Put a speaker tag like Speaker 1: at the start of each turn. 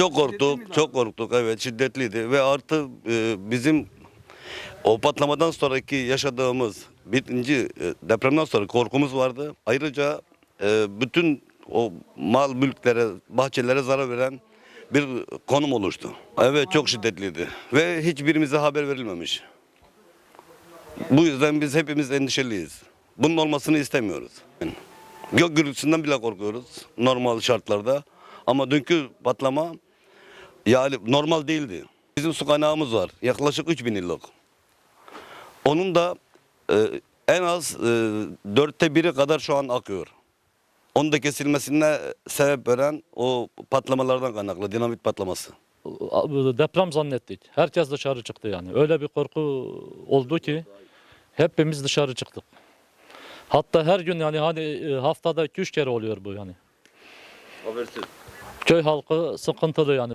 Speaker 1: Çok korktuk, çok korktuk. Evet, şiddetliydi ve artı e, bizim o patlamadan sonraki yaşadığımız birinci e, depremden sonra korkumuz vardı. Ayrıca e, bütün o mal mülklere, bahçelere zarar veren bir konum oluştu. Evet, çok şiddetliydi ve hiçbirimize haber verilmemiş. Bu yüzden biz hepimiz endişeliyiz. Bunun olmasını istemiyoruz. Gök gürültüsünden bile korkuyoruz normal şartlarda. Ama dünkü patlama yani normal değildi. Bizim su kaynağımız var. Yaklaşık 3000 yıllık. Onun da e, en az e, dörtte biri kadar şu an akıyor. Onun da kesilmesine sebep veren o patlamalardan kaynaklı dinamit patlaması.
Speaker 2: deprem zannettik. Herkes dışarı çıktı yani. Öyle bir korku oldu ki hepimiz dışarı çıktık. Hatta her gün yani hani e, haftada 2-3 kere oluyor bu yani.
Speaker 1: Habersiz.
Speaker 2: Köy halkı sıkıntılı yani.